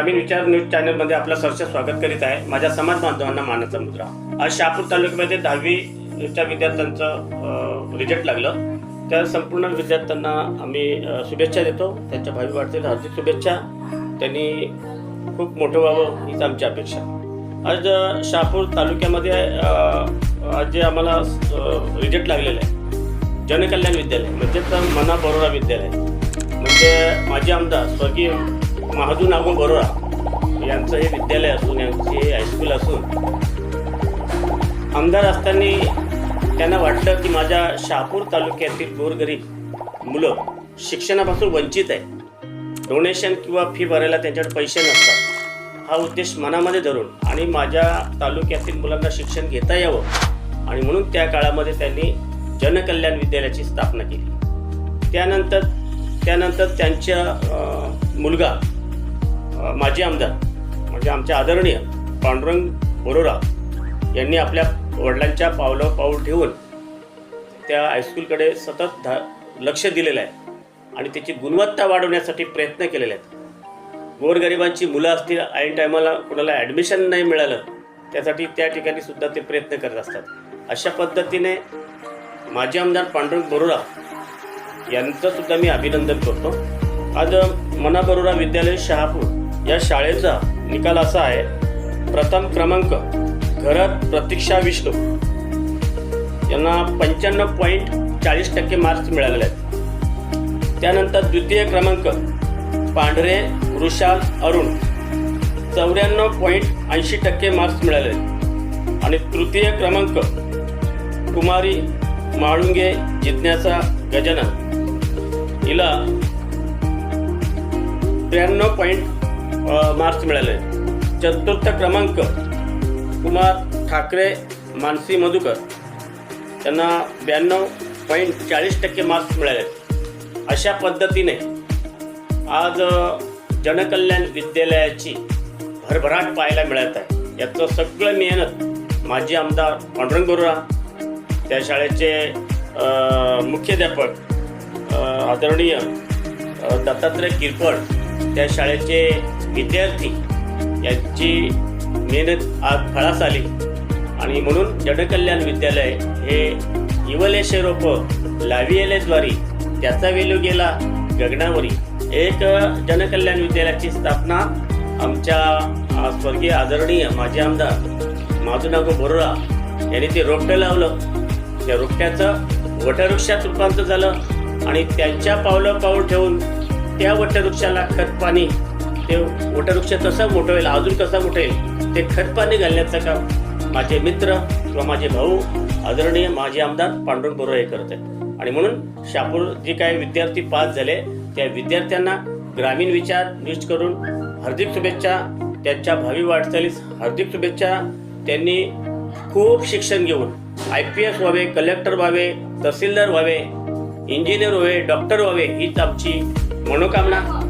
ग्रामीण विचार न्यूज चॅनलमध्ये आपलं सरसे स्वागत करीत आहे. माझ्या समाज बांधवांना मानाचा मुद्रा आज शहापूर तालुक्यामध्ये दहावीच्या विद्यार्थ्यांचं रिझल्ट लागलं. त्या संपूर्ण विद्यार्थ्यांना आम्ही शुभेच्छा देतो. त्यांच्या भावी वाटतील हार्दिक शुभेच्छा. त्यांनी खूप मोठं व्हावं हीच आमची अपेक्षा. आज शहापूर तालुक्यामध्ये आज जे आम्हाला रिझल्ट लागलेलं आहे. जनकल्याण विद्यालय म्हणजेच मना बरोरा विद्यालय. म्हणजे माजी आमदार स्वर्गीय महादू नागो बरोरा यांचं हे विद्यालय असून यांची हे हायस्कूल असून आमदार असताना त्यांना वाटलं की माझ्या शहापूर तालुक्यातील गोरगरीब मुलं शिक्षणापासून वंचित आहे डोनेशन किंवा फी भरायला त्यांच्याकडे पैसे नसतात. हा उद्देश मनामध्ये धरून आणि माझ्या तालुक्यातील मुलांना शिक्षण घेता यावं आणि म्हणून त्या काळामध्ये त्यांनी जनकल्याण विद्यालयाची स्थापना केली. त्यानंतर त्यानंतर त्यांच्या मुलगा माजी आमदार म्हणजे आमचे आदरणीय पांडुरंग बरोरा यांनी आपल्या वडिलांच्या पावलं पाऊल ठेवून त्या हायस्कूलकडे सतत धा लक्ष दिलेलं आहे आणि त्याची गुणवत्ता वाढवण्यासाठी प्रयत्न केलेले आहेत. गोरगरिबांची मुलं असतील ऐन टायमाला कुणाला ॲडमिशन नाही मिळालं त्यासाठी त्या ठिकाणी सुद्धा ते प्रयत्न करत असतात. अशा पद्धतीने माजी आमदार पांडुरंग बरोरा यांचंसुद्धा मी अभिनंदन करतो. आज मना बरोरा विद्यालय शहापूर या शाळेचा निकाल असा आहे प्रथम क्रमांक घरात प्रतीक्षा विष्णू यांना पंच्याण्णव पॉईंट चाळीस टक्के मार्क्स मिळालेले आहेत. त्यानंतर द्वितीय क्रमांक पांढरे वृषाल अरुण. चौऱ्याण्णव पॉईंट ऐंशी टक्के मार्क्स मिळाले आहेत. आणि तृतीय क्रमांक कुमारी माळुंगे जिज्ञासा गजानन. हिला त्र्याण्णव पॉईंट मार्क्स मिळाले. चतुर्थ क्रमांक कुमार ठाकरे मानसी मधुकर. त्यांना ब्याण्णव पॉईंट चाळीस टक्के मार्क्स मिळाले. अशा पद्धतीने आज जनकल्याण विद्यालयाची भरभराट पाहायला मिळत आहे. याचं सगळं मेहनत माजी आमदार पांडुरंग गोरा त्या शाळेचे मुख्याध्यापक आदरणीय दत्तात्रय किरपड त्या शाळेचे विद्यार्थी यांची मेहनत आज फळास आली. आणि म्हणून जनकल्याण विद्यालय हे इवलेशे रोप लावियलेद्वारी त्याचा वेल्यू गेला गगनावरी. एक जनकल्याण विद्यालयाची स्थापना आमच्या स्वर्गीय आदरणीय माजी आमदार माधुनागो बोरोरा यांनी ते रोपटं लावलं. त्या रोपट्याचं वटवृक्षात रूपांतर झालं आणि त्यांच्या पावलं पाऊल ठेवून त्या वटवृक्षाला खत पाणी ते वटवृक्ष कसा मोठं होईल अजून कसा मोठं होईल ते खतपाणी घालण्याचं काम माझे मित्र किंवा माझे भाऊ आदरणीय माजी आमदार पांडुरंग बोरो हे करत आहेत. आणि म्हणून शापूर जे काही विद्यार्थी पास झाले त्या विद्यार्थ्यांना ग्रामीण विचार न्यूज करून हार्दिक शुभेच्छा त्यांच्या भावी वाटचालीस हार्दिक शुभेच्छा त्यांनी खूप शिक्षण घेऊन आय पी एस व्हावे कलेक्टर व्हावे तहसीलदार व्हावे इंजिनियर व्हावे डॉक्टर व्हावे हीच आमची मनोकामना.